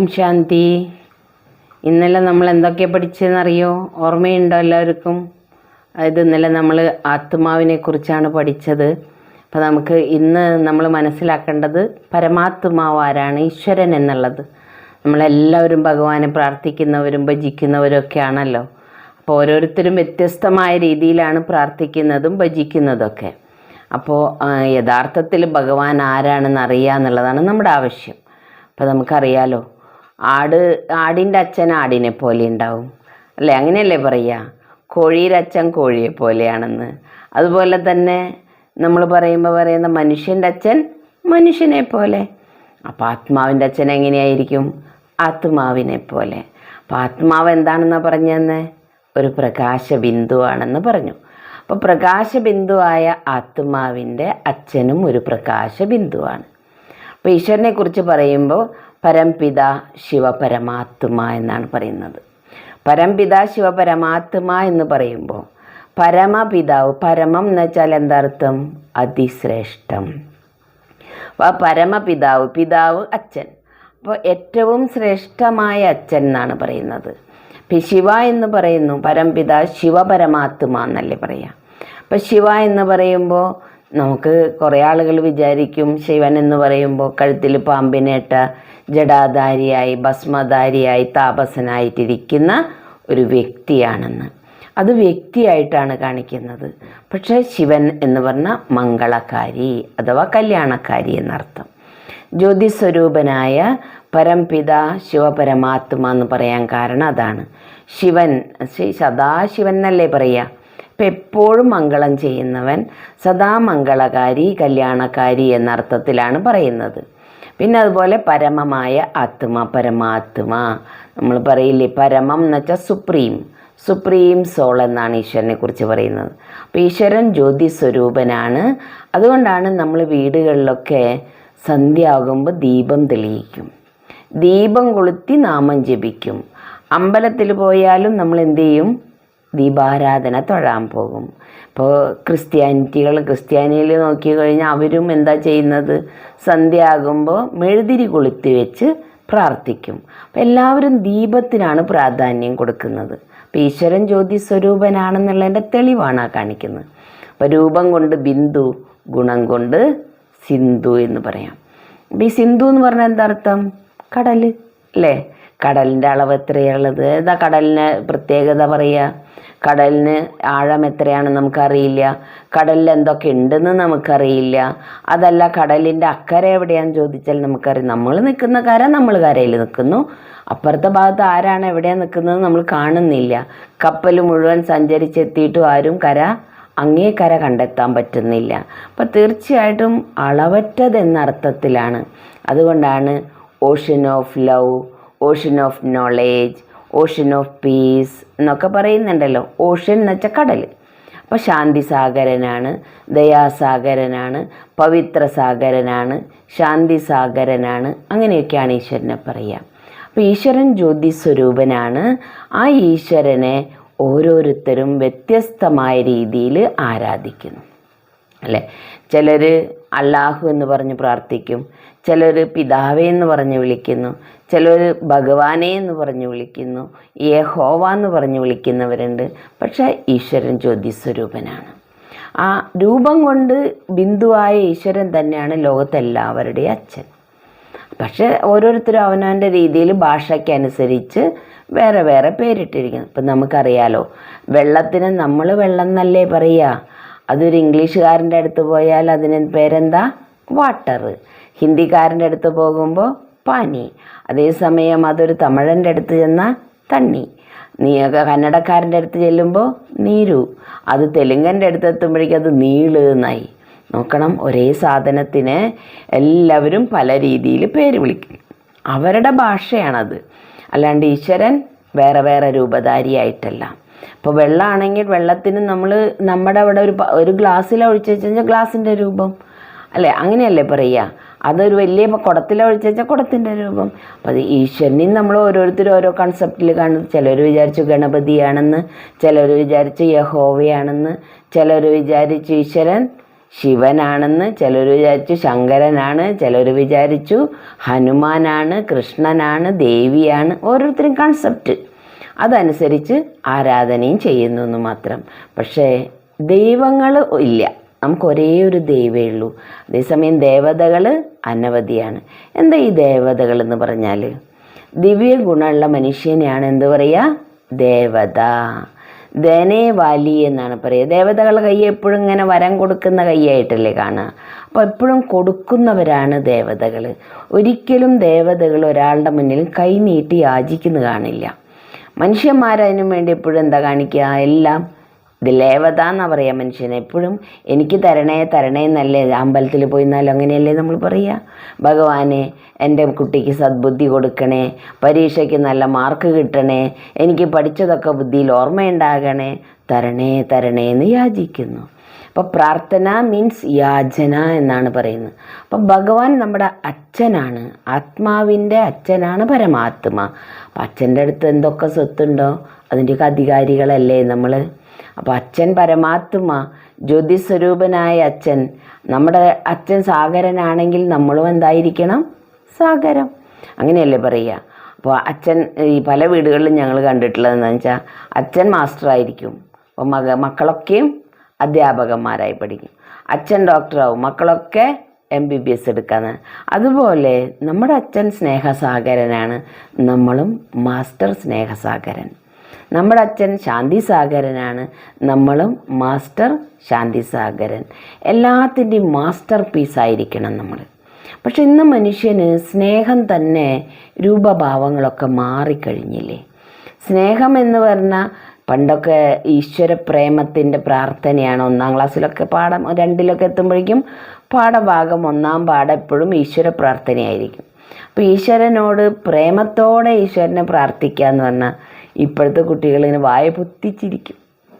ഓം ശാന്തി. ഇന്നലെ നമ്മൾ എന്തൊക്കെ പഠിച്ചതെന്നറിയോ ഓർമ്മയുണ്ടോ എല്ലാവർക്കും? അതായത് ഇന്നലെ നമ്മൾ ആത്മാവിനെ കുറിച്ചാണ് പഠിച്ചത്. അപ്പോൾ നമുക്ക് ഇന്ന് നമ്മൾ മനസ്സിലാക്കേണ്ടത് പരമാത്മാവ് ആരാണ്? ഈശ്വരൻ എന്നുള്ളത്. നമ്മളെല്ലാവരും ഭഗവാനെ പ്രാർത്ഥിക്കുന്നവരും ഭജിക്കുന്നവരും ഒക്കെ ആണല്ലോ അപ്പോൾ ഓരോരുത്തരും വ്യത്യസ്തമായ രീതിയിലാണ് പ്രാർത്ഥിക്കുന്നതും ഭജിക്കുന്നതൊക്കെ. അപ്പോൾ യഥാർത്ഥത്തിൽ ഭഗവാൻ ആരാണെന്ന് അറിയുക എന്നുള്ളതാണ് നമ്മുടെ ആവശ്യം. അപ്പോൾ നമുക്കറിയാലോ ആട് ആടിന്റെ അച്ഛൻ ആടിനെ പോലെ ഉണ്ടാവും. അല്ലേ? അങ്ങനെയല്ലേ പറയുക? കോഴിയുടെ അച്ഛൻ കോഴിയെ പോലെയാണെന്ന്. അതുപോലെ തന്നെ നമ്മൾ പറയുമ്പോൾ പറയുന്ന മനുഷ്യന്റെ അച്ഛൻ മനുഷ്യനെ പോലെ. അപ്പോൾ ആത്മാവിന്റെ അച്ഛൻ എങ്ങനെയായിരിക്കും? ആത്മാവിനെ പോലെ. അപ്പോൾ ആത്മാവ് എന്താണെന്ന് പറഞ്ഞതെന്ന്? ഒരു പ്രകാശ ബിന്ദുവാണെന്ന് പറഞ്ഞു. അപ്പോൾ പ്രകാശ ബിന്ദുവായ ആത്മാവിന്റെ അച്ഛനും ഒരു പ്രകാശ ബിന്ദുവാണ് അപ്പോൾ ഈശ്വരനെ കുറിച്ച് പറയുമ്പോൾ പരംപിത ശിവപരമാത്മ എന്നാണ് പറയുന്നത്. പരംപിത ശിവപരമാത്മ എന്ന് പറയുമ്പോൾ പരമപിതാവ് പരമം എന്ന് വെച്ചാൽ എന്താർത്ഥം? അതിശ്രേഷ്ഠം. അപ്പോൾ പരമപിതാവ് പിതാവ് അച്ഛൻ. അപ്പോൾ ഏറ്റവും ശ്രേഷ്ഠമായ അച്ഛൻ എന്നാണ് പറയുന്നത്. ഇപ്പം ശിവ എന്ന് പറയുന്നു പരംപിത ശിവപരമാത്മ എന്നല്ലേ പറയാം. അപ്പം ശിവ എന്ന് പറയുമ്പോൾ നമുക്ക് കുറേ ആളുകൾ വിചാരിക്കും ശിവൻ എന്ന് പറയുമ്പോൾ കഴുത്തിൽ പാമ്പിനേട്ട ജടാധാരിയായി ഭസ്മധാരിയായി താപസനായിട്ടിരിക്കുന്ന ഒരു വ്യക്തിയാണെന്ന്. അത് വ്യക്തിയായിട്ടാണ് കാണിക്കുന്നത്. പക്ഷേ ശിവൻ എന്ന് പറഞ്ഞാൽ മംഗളകാരി അഥവാ കല്യാണക്കാരി എന്നർത്ഥം. ജ്യോതിസ്വരൂപനായ പരംപിത ശിവപരമാത്മ എന്ന് പറയാൻ കാരണം അതാണ്. ശിവൻ സദാശിവൻ എന്നല്ലേ പറയുക എപ്പോഴും മംഗളം ചെയ്യുന്നവൻ സദാ മംഗളകാരി കല്യാണകാരി എന്നർത്ഥത്തിലാണ് പറയുന്നത്. പിന്നെ അതുപോലെ പരമമായ ആത്മ പരമാത്മ. നമ്മൾ പറയില്ലേ പരമം എന്ന് വെച്ചാൽ സുപ്രീം. സുപ്രീം സോൾ എന്നാണ് ഈശ്വരനെ കുറിച്ച് പറയുന്നത്. അപ്പോൾ ഈശ്വരൻ ജ്യോതി സ്വരൂപനാണ്. അതുകൊണ്ടാണ് നമ്മൾ വീടുകളിലൊക്കെ സന്ധ്യ ആകുമ്പോൾ ദീപം തെളിയിക്കും. ദീപം കൊളുത്തി നാമം ജപിക്കും. അമ്പലത്തിൽ പോയാലും നമ്മൾ എന്ത് ചെയ്യും? ദീപാരാധന തൊഴാൻ പോകും. ഇപ്പോൾ ക്രിസ്ത്യാനിറ്റികൾ ക്രിസ്ത്യാനിയിൽ നോക്കി കഴിഞ്ഞാൽ അവരും എന്താ ചെയ്യുന്നത്? സന്ധ്യ ആകുമ്പോൾ മെഴുതിരി കൊളുത്തി വെച്ച് പ്രാർത്ഥിക്കും. അപ്പം എല്ലാവരും ദീപത്തിനാണ് പ്രാധാന്യം കൊടുക്കുന്നത്. അപ്പം ഈശ്വരൻ ജ്യോതി സ്വരൂപനാണെന്നുള്ളതിന്റെ തെളിവാണ് ആ കാണിക്കുന്നത്. അപ്പോൾ രൂപം കൊണ്ട് ബിന്ദു ഗുണം കൊണ്ട് സിന്ധു എന്ന് പറയാം. അപ്പം ഈ സിന്ധു എന്ന് പറഞ്ഞാൽ എന്താ അർത്ഥം? കടൽ അല്ലേ? കടലിന്റെ അളവ് എത്രയുള്ളത് ഏതാ കടലിന് പ്രത്യേകത പറയുക കടലിന് ആഴം എത്രയാണെന്ന് നമുക്കറിയില്ല. കടലിൽ എന്തൊക്കെ ഉണ്ടെന്ന് നമുക്കറിയില്ല. അതല്ല കടലിന്റെ അക്കര എവിടെയാണെന്ന് ചോദിച്ചാൽ നമുക്കറിയാം. നമ്മൾ നിൽക്കുന്ന കര നമ്മൾ കരയിൽ നിൽക്കുന്നു. അപ്പുറത്തെ ഭാഗത്ത് ആരാണ് എവിടെയാണ് നിൽക്കുന്നത് നമ്മൾ കാണുന്നില്ല. കപ്പൽ മുഴുവൻ സഞ്ചരിച്ചെത്തിയിട്ടും ആരും കര അങ്ങേ കര കണ്ടെത്താൻ പറ്റുന്നില്ല. അപ്പം തീർച്ചയായിട്ടും അളവറ്റത് എന്ന അതുകൊണ്ടാണ് ocean of love ocean of knowledge ocean of peace എന്നൊക്കെ പറയുന്നുണ്ടല്ലോ. ഓഷൻ എന്ന് വെച്ചാൽ കടൽ അപ്പോൾ ശാന്തിസാഗരനാണ് ദയാസാഗരനാണ് പവിത്ര സാഗരനാണ് ശാന്തി സാഗരനാണ് അങ്ങനെയൊക്കെയാണ് ഈശ്വരനെ പറയുക. അപ്പോൾ ഈശ്വരൻ ജ്യോതി സ്വരൂപനാണ് ആ ഈശ്വരനെ ഓരോരുത്തരും വ്യത്യസ്തമായ രീതിയിൽ ആരാധിക്കുന്നു. അല്ലേ? ചിലർ അള്ളാഹു എന്ന് പറഞ്ഞ് പ്രാർത്ഥിക്കും ചിലർ പിതാവേ എന്ന് പറഞ്ഞ് വിളിക്കുന്നു ചിലർ ഭഗവാനെ എന്ന് പറഞ്ഞ് വിളിക്കുന്നു യഹോവ എന്ന് പറഞ്ഞ് വിളിക്കുന്നവരുണ്ട്. പക്ഷേ ഈശ്വരൻ ജ്യോതിസ്വരൂപനാണ്. ആ രൂപം കൊണ്ട് ബിന്ദുവായ ഈശ്വരൻ തന്നെയാണ് ലോകത്തെല്ലാവരുടെയും അച്ഛൻ. പക്ഷേ ഓരോരുത്തരും അവനവന്റെ രീതിയിൽ ഭാഷയ്ക്കനുസരിച്ച് വേറെ വേറെ പേരിട്ടിരിക്കുന്നു. ഇപ്പം നമുക്കറിയാലോ വെള്ളത്തിന് നമ്മൾ വെള്ളം എന്നല്ലേ പറയുക? അതൊരു ഇംഗ്ലീഷുകാരന്റെ അടുത്ത് പോയാൽ അതിന് പേരെന്താ? വാട്ടർ ഹിന്ദിക്കാരന്റെ അടുത്ത് പോകുമ്പോൾ പാനി. അതേസമയം അതൊരു തമിഴന്റെ അടുത്ത് ചെന്നാൽ തണ്ണി. നീ കന്നഡക്കാരന്റെ അടുത്ത് ചെല്ലുമ്പോൾ നീരു. അത് തെലുങ്കന്റെ അടുത്ത് എത്തുമ്പോഴേക്കും അത് നീൾ എന്നായി. നോക്കണം ഒരേ സാധനത്തിന് എല്ലാവരും പല രീതിയിൽ പേര് വിളിക്കും. അവരുടെ ഭാഷയാണത്. അല്ലാണ്ട് ഈശ്വരൻ വേറെ വേറെ രൂപധാരിയായിട്ടല്ല. ഇപ്പോൾ വെള്ളമാണെങ്കിൽ വെള്ളത്തിന് നമ്മൾ നമ്മുടെ അവിടെ ഒരു ഒരു ഗ്ലാസ്സിൽ ഒഴിച്ച് വെച്ചാൽ ഗ്ലാസിന്റെ രൂപം. അല്ലേ? അങ്ങനെയല്ലേ പറയുക? അതൊരു വലിയ കുടത്തിലെ ഒഴിച്ച് വെച്ചാൽ കുടത്തിന്റെ രൂപം. അപ്പോൾ അത് ഈശ്വരനെയും നമ്മൾ ഓരോരുത്തരും ഓരോ കൺസെപ്റ്റിൽ കാണുന്നു ചിലർ വിചാരിച്ചു ഗണപതിയാണെന്ന് ചിലർ വിചാരിച്ചു യഹോവയാണെന്ന് ചിലർ വിചാരിച്ചു ഈശ്വരൻ ശിവനാണെന്ന് ചിലർ വിചാരിച്ചു ശങ്കരനാണ് ചിലർ വിചാരിച്ചു ഹനുമാനാണ് കൃഷ്ണനാണ് ദേവിയാണ് ഓരോരുത്തരും കൺസെപ്റ്റ് അതനുസരിച്ച് ആരാധനയും ചെയ്യുന്നു എന്ന് മാത്രം. പക്ഷേ ദൈവങ്ങൾ ഇല്ല. നമുക്ക് ഒരേ ഒരു ദൈവമേ ഉള്ളൂ. അതേസമയം ദേവതകൾ അനവധിയാണ്. എന്താ ഈ ദേവതകൾ എന്ന് പറഞ്ഞാൽ ദിവ്യ ഗുണമുള്ള മനുഷ്യനെയാണ് എന്ത് പറയുക ദേവത. ധനേ വാലി എന്നാണ് പറയുക. ദേവതകളുടെ കൈ എപ്പോഴും ഇങ്ങനെ വരം കൊടുക്കുന്ന കൈയായിട്ടല്ലേ കാണുക. അപ്പോൾ എപ്പോഴും കൊടുക്കുന്നവരാണ് ദേവതകൾ. ഒരിക്കലും ദേവതകൾ ഒരാളുടെ മുന്നിൽ കൈ നീട്ടി യാചിക്കുന്നു കാണില്ല. മനുഷ്യന്മാരതിനു വേണ്ടി എപ്പോഴും എന്താ കാണിക്കുക? എല്ലാം ഇത് ലേവത എന്നാ പറയുക മനുഷ്യനെ. എപ്പോഴും എനിക്ക് തരണേ തരണേ എന്നല്ലേ? അമ്പലത്തിൽ പോയി എന്നാലും അങ്ങനെയല്ലേ നമ്മൾ പറയുക ഭഗവാനെ എന്റെ കുട്ടിക്ക് സദ്ബുദ്ധി കൊടുക്കണേ പരീക്ഷയ്ക്ക് നല്ല മാർക്ക് കിട്ടണേ എനിക്ക് പഠിച്ചതൊക്കെ ബുദ്ധിയിൽ ഓർമ്മയുണ്ടാകണേ തരണേ തരണേ എന്ന് യാചിക്കുന്നു. അപ്പോൾ പ്രാർത്ഥന മീൻസ് യാചന എന്നാണ് പറയുന്നത്. അപ്പം ഭഗവാൻ നമ്മുടെ അച്ഛനാണ്. ആത്മാവിന്റെ അച്ഛനാണ് പരമാത്മ. അപ്പം അച്ഛന്റെ അടുത്ത് എന്തൊക്കെ സ്വത്തുണ്ടോ? അതിന്റെയൊക്കെ അധികാരികളല്ലേ നമ്മൾ അപ്പോൾ അച്ഛൻ പരമാത്മ ജ്യോതിസ്വരൂപനായ അച്ഛൻ. നമ്മുടെ അച്ഛൻ സാഗരനാണെങ്കിൽ നമ്മളും എന്തായിരിക്കണം? സാഗരം. അങ്ങനെയല്ലേ പറയുക. അപ്പോൾ അച്ഛൻ ഈ പല വീടുകളിലും ഞങ്ങൾ കണ്ടിട്ടുള്ളതെന്ന് വെച്ചാൽ അച്ഛൻ മാസ്റ്ററായിരിക്കും. അപ്പോൾ മക മക്കളൊക്കെയും അധ്യാപകന്മാരായി പഠിക്കും. അച്ഛൻ ഡോക്ടറാവും മക്കളൊക്കെ എം ബി ബി എസ് എടുക്കാന്ന്. അതുപോലെ നമ്മുടെ അച്ഛൻ സ്നേഹസാഗരനാണ്. നമ്മളും മാസ്റ്റർ സ്നേഹസാഗരൻ. നമ്മുടെ അച്ഛൻ ശാന്തി സാഗരനാണ് നമ്മളും മാസ്റ്റർ ശാന്തി സാഗരൻ എല്ലാത്തിന്റെയും മാസ്റ്റർ പീസായിരിക്കണം നമ്മൾ. പക്ഷെ ഇന്ന് മനുഷ്യന് സ്നേഹം തന്നെ രൂപഭാവങ്ങളൊക്കെ മാറിക്കഴിഞ്ഞില്ലേ? സ്നേഹം എന്ന് പറഞ്ഞാൽ പണ്ടൊക്കെ ഈശ്വര പ്രേമത്തിന്റെ പ്രാർത്ഥനയാണ് ഒന്നാം ക്ലാസ്സിലൊക്കെ പാഠം രണ്ടിലൊക്കെ എത്തുമ്പോഴേക്കും പാഠഭാഗം ഒന്നാം പാഠം എപ്പോഴും ഈശ്വര പ്രാർത്ഥനയായിരിക്കും അപ്പോൾ ഈശ്വരനോട് പ്രേമത്തോടെ ഈശ്വരനെ പ്രാർത്ഥിക്കുക എന്ന് പറഞ്ഞാൽ ഇപ്പോഴത്തെ കുട്ടികൾ ഇങ്ങനെ വായ പൊത്തിച്ചിരിക്കും.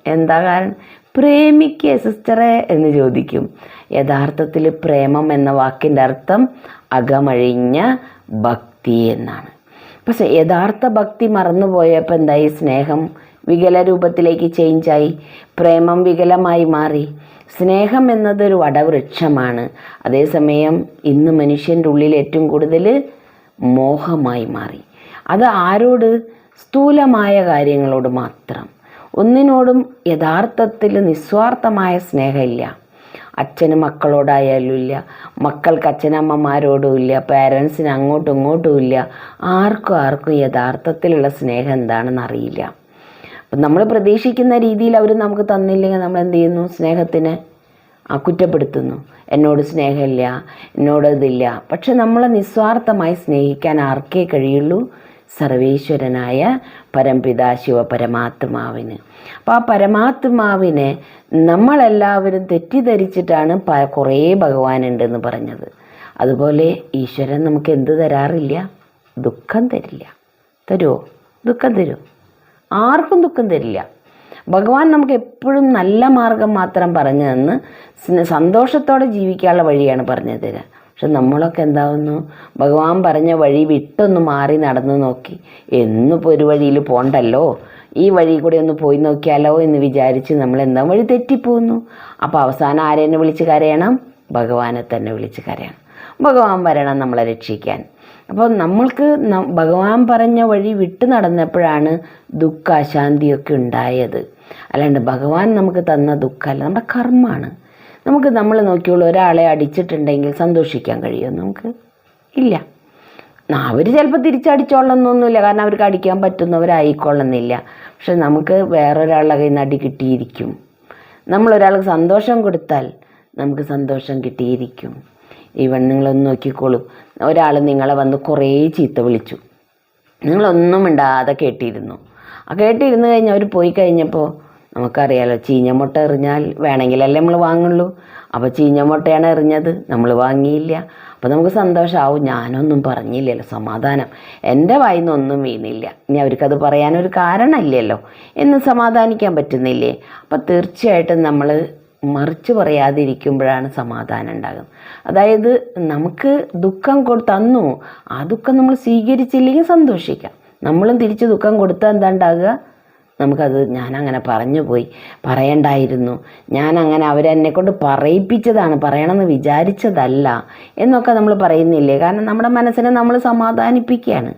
എന്താ കാരണം? പ്രേമിക്കുക സിസ്റ്ററെ എന്ന് ചോദിക്കും. യഥാർത്ഥത്തിൽ പ്രേമം എന്ന വാക്കിന്റെ അർത്ഥം അകമഴിഞ്ഞ ഭക്തി എന്നാണ്. പക്ഷെ യഥാർത്ഥ ഭക്തി മറന്നുപോയപ്പോൾ എന്തായി? സ്നേഹം വികല രൂപത്തിലേക്ക് ചേഞ്ചായി പ്രേമം വികലമായി മാറി. സ്നേഹം എന്നതൊരു വടവൃക്ഷമാണ്. അതേസമയം ഇന്ന് മനുഷ്യന്റെ ഉള്ളിൽ ഏറ്റവും കൂടുതൽ മോഹമായി മാറി. അത് ആരോട്? സ്ഥൂലമായ കാര്യങ്ങളോട് മാത്രം. ഒന്നിനോടും യഥാർത്ഥത്തിൽ നിസ്വാർത്ഥമായ സ്നേഹമില്ല. അച്ഛന് മക്കളോടായാലും ഇല്ല. മക്കൾക്ക് അച്ഛനമ്മമാരോടും ഇല്ല. പേരൻസിന് അങ്ങോട്ടും ഇങ്ങോട്ടും ഇല്ല. ആർക്കും ആർക്കും യഥാർത്ഥത്തിലുള്ള സ്നേഹം എന്താണെന്ന് അറിയില്ല. അപ്പം നമ്മൾ പ്രതീക്ഷിക്കുന്ന രീതിയിൽ അവർ നമുക്ക് തന്നില്ലെങ്കിൽ നമ്മൾ എന്ത് ചെയ്യുന്നു? സ്നേഹത്തിന് കുറ്റപ്പെടുത്തുന്നു. എന്നോട് സ്നേഹമില്ല. എന്നോട് ഇതില്ല. പക്ഷെ നമ്മളെ നിസ്വാർത്ഥമായി സ്നേഹിക്കാൻ ആർക്കേ കഴിയുള്ളൂ? സർവേശ്വരനായ പരംപിതാ പരമാത്മാവിന് അപ്പോൾ ആ പരമാത്മാവിനെ നമ്മളെല്ലാവരും തെറ്റിദ്ധരിച്ചിട്ടാണ് പ കുറേ ഭഗവാനുണ്ടെന്ന് പറഞ്ഞത്. അതുപോലെ ഈശ്വരൻ നമുക്ക് എന്ത് തരാറില്ല? ദുഃഖം തരില്ല. തരുമോ ദുഃഖം തരും. ആർക്കും ദുഃഖം തരില്ല. ഭഗവാൻ നമുക്ക് എപ്പോഴും നല്ല മാർഗം മാത്രം പറഞ്ഞു തന്ന് സന്തോഷത്തോടെ ജീവിക്കാനുള്ള വഴിയാണ് പറഞ്ഞു തരിക പക്ഷെ നമ്മളൊക്കെ എന്താവുന്നു? ഭഗവാൻ പറഞ്ഞ വഴി വിട്ടൊന്ന് മാറി നടന്നു നോക്കി. എന്നിപ്പോൾ ഒരു വഴിയിൽ പോണ്ടല്ലോ? ഈ വഴി കൂടെ ഒന്ന് പോയി നോക്കിയാലോ എന്ന് വിചാരിച്ച് നമ്മൾ എന്താ വഴി തെറ്റിപ്പോകുന്നു അപ്പോൾ അവസാനം ആരെന്നെ വിളിച്ച് കരയണം? ഭഗവാനെ തന്നെ വിളിച്ച് കരയണം. ഭഗവാൻ വരണം നമ്മളെ രക്ഷിക്കാൻ. അപ്പോൾ നമ്മൾക്ക് ഭഗവാൻ പറഞ്ഞ വഴി വിട്ടു നടന്നപ്പോഴാണ് ദുഃഖ അശാന്തിയൊക്കെ ഉണ്ടായത്. അല്ലാണ്ട് ഭഗവാൻ നമുക്ക് തന്ന ദുഃഖമല്ല നമ്മുടെ കർമ്മമാണ്. നമുക്ക് നമ്മൾ നോക്കിയുള്ള ഒരാളെ അടിച്ചിട്ടുണ്ടെങ്കിൽ സന്തോഷിക്കാൻ കഴിയുമോ? നമുക്ക് ഇല്ല. അവർ ചിലപ്പോൾ തിരിച്ചടിച്ചോളണമെന്നൊന്നുമില്ല കാരണം അവർക്ക് അടിക്കാൻ പറ്റുന്നവരായിക്കൊള്ളുന്നില്ല. പക്ഷെ നമുക്ക് വേറൊരാളുടെ കയ്യിൽ നിന്ന് അടി കിട്ടിയിരിക്കും. നമ്മളൊരാൾക്ക് സന്തോഷം കൊടുത്താൽ നമുക്ക് സന്തോഷം കിട്ടിയിരിക്കും. ഈവൻ നിങ്ങളൊന്ന് നോക്കിക്കോളൂ. ഒരാൾ നിങ്ങളെ വന്ന് കുറേ ചീത്ത വിളിച്ചു. നിങ്ങളൊന്നും മിണ്ടാതെ കേട്ടിരുന്നു. ആ കേട്ടിരുന്ന് കഴിഞ്ഞ് അവർ പോയി കഴിഞ്ഞപ്പോൾ നമുക്കറിയാലോ ചീഞ്ഞ മുട്ട എറിഞ്ഞാൽ വേണമെങ്കിലല്ലേ നമ്മൾ വാങ്ങുള്ളൂ. അപ്പോൾ ചീഞ്ഞ മുട്ടയാണ് എറിഞ്ഞത് നമ്മൾ വാങ്ങിയില്ല. അപ്പോൾ നമുക്ക് സന്തോഷമാവും ഞാനൊന്നും പറഞ്ഞില്ലല്ലോ സമാധാനം. എന്റെ വായിൽ നിന്നൊന്നും വീണില്ല. ഇനി അവർക്കത് പറയാനൊരു കാരണമില്ലല്ലോ. എന്ന് സമാധാനിക്കാൻ പറ്റുന്നില്ലേ? അപ്പോൾ തീർച്ചയായിട്ടും നമ്മൾ മറിച്ച് പറയാതിരിക്കുമ്പോഴാണ് സമാധാനം ഉണ്ടാകുന്നത്. അതായത് നമുക്ക് ദുഃഖം തന്നു. ആ ദുഃഖം നമ്മൾ സ്വീകരിച്ചില്ലെങ്കിൽ സന്തോഷിക്കാം. നമ്മളും തിരിച്ച് ദുഃഖം കൊടുത്താൽ എന്താ ഉണ്ടാകുക? നമുക്കത് ഞാനങ്ങനെ പറഞ്ഞു പോയി പറയണ്ടായിരുന്നു. ഞാനങ്ങനെ അവരെന്നെ കൊണ്ട് പറയിപ്പിച്ചതാണ്. പറയണമെന്ന് വിചാരിച്ചതല്ല എന്നൊക്കെ നമ്മൾ പറയുന്നില്ലേ? കാരണം നമ്മുടെ മനസ്സിനെ നമ്മൾ സമാധാനിപ്പിക്കുകയാണ്.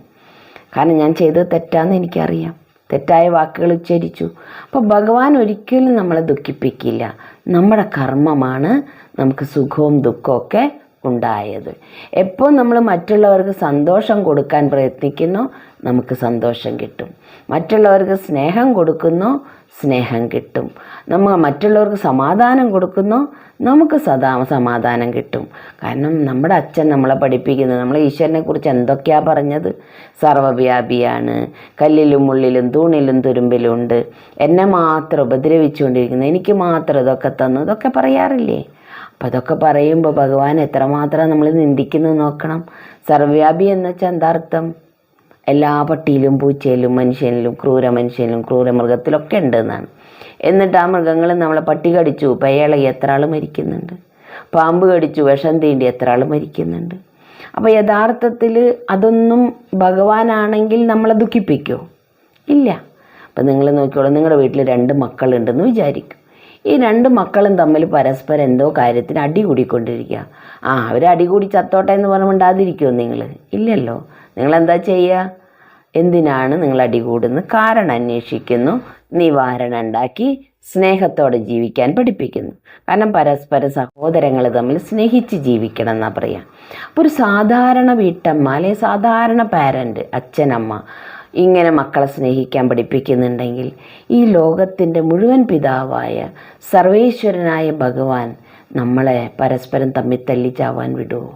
കാരണം ഞാൻ ചെയ്തത് തെറ്റാന്ന് എനിക്കറിയാം. തെറ്റായ വാക്കുകൾ ഉച്ചരിച്ചു. അപ്പോൾ ഭഗവാൻ ഒരിക്കലും നമ്മളെ ദുഃഖിപ്പിക്കില്ല. നമ്മുടെ കർമ്മമാണ് നമുക്ക് സുഖവും ദുഃഖമൊക്കെ ഉണ്ടായത്. എപ്പോൾ നമ്മൾ മറ്റുള്ളവർക്ക് സന്തോഷം കൊടുക്കാൻ പ്രയത്നിക്കുന്നോ നമുക്ക് സന്തോഷം കിട്ടും. മറ്റുള്ളവർക്ക് സ്നേഹം കൊടുക്കുന്നു സ്നേഹം കിട്ടും. നമ്മൾ മറ്റുള്ളവർക്ക് സമാധാനം കൊടുക്കുന്നു നമുക്ക് സദാ സമാധാനം കിട്ടും. കാരണം നമ്മുടെ അച്ഛൻ നമ്മളെ പഠിപ്പിക്കുന്നത് നമ്മൾ ഈശ്വരനെ കുറിച്ച് എന്തൊക്കെയാണ് പറഞ്ഞത്? സർവവ്യാപിയാണ് കല്ലിലും മുള്ളിലും തൂണിലും തുരുമ്പിലും ഉണ്ട്. എന്നെ മാത്രം ഉപദ്രവിച്ചുകൊണ്ടിരിക്കുന്നു എനിക്ക് മാത്രം ഇതൊക്കെ തന്നു ഇതൊക്കെ പറയാറില്ലേ? അപ്പം അതൊക്കെ പറയുമ്പോൾ ഭഗവാൻ എത്രമാത്രം നമ്മൾ നിന്ദിക്കുന്നു നോക്കണം. സർവവ്യാപി എന്ന് വെച്ചാൽ എന്താ അർത്ഥം? എല്ലാ പട്ടിയിലും പൂച്ചയിലും മനുഷ്യനിലും ക്രൂര മനുഷ്യനിലും ക്രൂര മൃഗത്തിലൊക്കെ ഉണ്ടെന്നാണ്. എന്നിട്ട് ആ മൃഗങ്ങൾ നമ്മളെ പട്ടി കടിച്ചു പേയള എത്ര ആൾ മരിക്കുന്നുണ്ട്? പാമ്പ് കടിച്ചു വിഷം തീണ്ടി എത്ര ആൾ മരിക്കുന്നുണ്ട്? അപ്പോൾ യഥാർത്ഥത്തിൽ അതൊന്നും ഭഗവാനാണെങ്കിൽ നമ്മളെ ദുഃഖിപ്പിക്കുമോ ഇല്ല. അപ്പം നിങ്ങൾ നോക്കിയോളൂ നിങ്ങളുടെ വീട്ടിൽ രണ്ട് മക്കളുണ്ടെന്ന് വിചാരിക്കും. ഈ രണ്ട് മക്കളും തമ്മിൽ പരസ്പരം എന്തോ കാര്യത്തിന് അടി കൂടിക്കൊണ്ടിരിക്കുക. ആ അവർ അടി കൂടി ചത്തോട്ടെ എന്ന് പറഞ്ഞ് മിണ്ടാതിരിക്കുമോ നിങ്ങൾ ഇല്ലല്ലോ. നിങ്ങളെന്താ ചെയ്യുക എന്തിനാണ് നിങ്ങൾ അടികൂടുന്ന കാരണം അന്വേഷിക്കുന്നു നിവാരണം ഉണ്ടാക്കി സ്നേഹത്തോടെ ജീവിക്കാൻ പഠിപ്പിക്കുന്നു. കാരണം പരസ്പര സഹോദരങ്ങൾ തമ്മിൽ സ്നേഹിച്ച് ജീവിക്കണം എന്നാ പറയാം. അപ്പോൾ ഒരു സാധാരണ വീട്ടമ്മ അല്ലെങ്കിൽ സാധാരണ പാരന്റ് അച്ഛനമ്മ ഇങ്ങനെ മക്കളെ സ്നേഹിക്കാൻ പഠിപ്പിക്കുന്നുണ്ടെങ്കിൽ ഈ ലോകത്തിന്റെ മുഴുവൻ പിതാവായ സർവേശ്വരനായ ഭഗവാൻ നമ്മളെ പരസ്പരം തമ്മിൽ തല്ലിച്ചാവാൻ വിടുമോ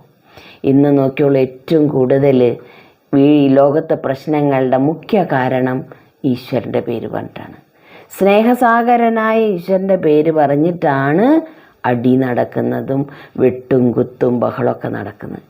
ഇന്ന് നോക്കിയുള്ള ഏറ്റവും കൂടുതൽ ഈ ലോകത്തെ പ്രശ്നങ്ങളുടെ മുഖ്യ കാരണം ഈശ്വരന്റെ പേര് പറഞ്ഞിട്ടാണ്. സ്നേഹസാഗരനായ ഈശ്വരന്റെ പേര് പറഞ്ഞിട്ടാണ് അടി നടക്കുന്നതും വെട്ടും കുത്തും ബഹളമൊക്കെ നടക്കുന്നത്.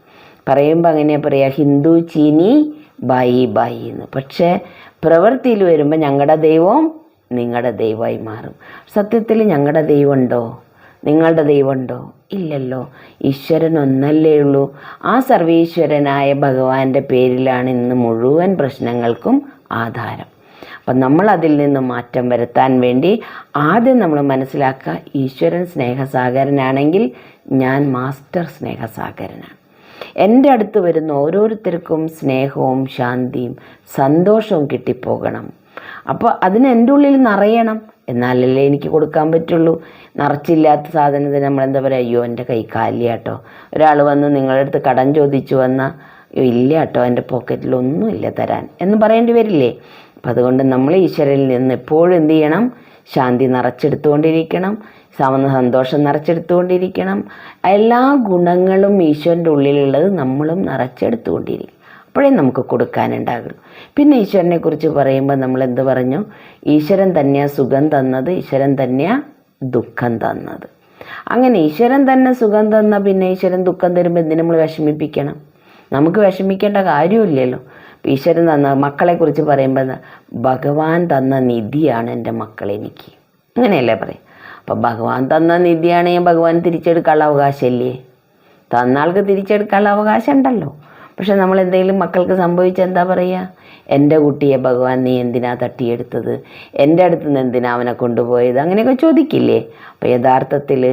പറയുമ്പോൾ അങ്ങനെ പറയുക ഹിന്ദു ചീനി ബായി ബായി എന്ന്. പക്ഷേ പ്രവൃത്തിയിൽ വരുമ്പോൾ ഞങ്ങളുടെ ദൈവം നിങ്ങളുടെ ദൈവമായി മാറും. സത്യത്തിൽ ഞങ്ങളുടെ ദൈവമുണ്ടോ? നിങ്ങളുടെ ദൈവമുണ്ടോ? ഇല്ലല്ലോ. ഈശ്വരൻ ഒന്നല്ലേ ഉള്ളൂ. ആ സർവീശ്വരനായ ഭഗവാന്റെ പേരിലാണ് ഇന്ന് മുഴുവൻ പ്രശ്നങ്ങൾക്കും ആധാരം. അപ്പം നമ്മൾ അതിൽ നിന്ന് മാറ്റം വരുത്താൻ വേണ്ടി ആദ്യം നമ്മൾ മനസ്സിലാക്കുക ഈശ്വരൻ സ്നേഹസാഗരനാണെങ്കിൽ ഞാൻ മാസ്റ്റർ സ്നേഹസാഗരനാണ്. എന്റെ അടുത്ത് വരുന്ന ഓരോരുത്തർക്കും സ്നേഹവും ശാന്തിയും സന്തോഷവും കിട്ടിപ്പോകണം. അപ്പോൾ അതിന് എന്റെ ഉള്ളിൽ നിറയണം എന്നാലല്ലേ എനിക്ക് കൊടുക്കാൻ പറ്റുള്ളൂ? നിറച്ചില്ലാത്ത സാധനത്തിന് നമ്മൾ എന്താ പറയുക അയ്യോ എന്റെ കൈ കാലിയാട്ടോ. ഒരാൾ വന്ന് നിങ്ങളുടെ അടുത്ത് കടം ചോദിച്ചു വന്നാൽ ഇല്ല കേട്ടോ എന്റെ പോക്കറ്റിലൊന്നുമില്ല തരാൻ എന്ന് പറയേണ്ടി വരില്ലേ? അപ്പം അതുകൊണ്ട് നമ്മൾ ഈശ്വരനിൽ നിന്ന് എപ്പോഴും എന്ത് ചെയ്യണം? ശാന്തി നിറച്ചെടുത്തുകൊണ്ടിരിക്കണം. സമ സന്തോഷം നിറച്ചെടുത്തുകൊണ്ടിരിക്കണം. എല്ലാ ഗുണങ്ങളും ഈശ്വരന്റെ ഉള്ളിലുള്ളത് നമ്മളും നിറച്ചെടുത്തുകൊണ്ടിരിക്കും അപ്പോഴേ നമുക്ക് കൊടുക്കാനുണ്ടാകുള്ളൂ. പിന്നെ ഈശ്വരനെ കുറിച്ച് പറയുമ്പോൾ നമ്മൾ എന്ത് പറഞ്ഞു? ഈശ്വരൻ തന്നെയാ സുഖം തന്നത് ഈശ്വരൻ തന്നെയാ ദുഃഖം തന്നത്. അങ്ങനെ ഈശ്വരൻ തന്നെ സുഖം തന്ന പിന്നെ ഈശ്വരൻ ദുഃഖം തരുമ്പോൾ എന്തിനു നമ്മൾ വിഷമിപ്പിക്കണം? നമുക്ക് വിഷമിക്കേണ്ട കാര്യമില്ലല്ലോ. ഈശ്വരൻ തന്ന മക്കളെക്കുറിച്ച് പറയുമ്പോൾ ഭഗവാൻ തന്ന നിധിയാണ് എന്റെ മക്കൾ എനിക്ക്. അങ്ങനെയല്ലേ പറയും? അപ്പോൾ ഭഗവാൻ തന്ന നിധിയാണെങ്കിൽ ഭഗവാൻ തിരിച്ചെടുക്കാനുള്ള അവകാശമില്ലേ തന്ന ആൾക്ക് തിരിച്ചെടുക്കാനുള്ള അവകാശം ഉണ്ടല്ലോ. പക്ഷെ നമ്മൾ എന്തെങ്കിലും മക്കൾക്ക് സംഭവിച്ചാൽ എന്താ പറയുക എന്റെ കുട്ടിയെ ഭഗവാൻ നീ എന്തിനാ തട്ടിയെടുത്തത്? എന്റെ അടുത്ത് നിന്ന് എന്തിനാ അവനെ കൊണ്ടുപോയത്? അങ്ങനെയൊക്കെ ചോദിക്കില്ലേ? അപ്പോൾ യഥാർത്ഥത്തിൽ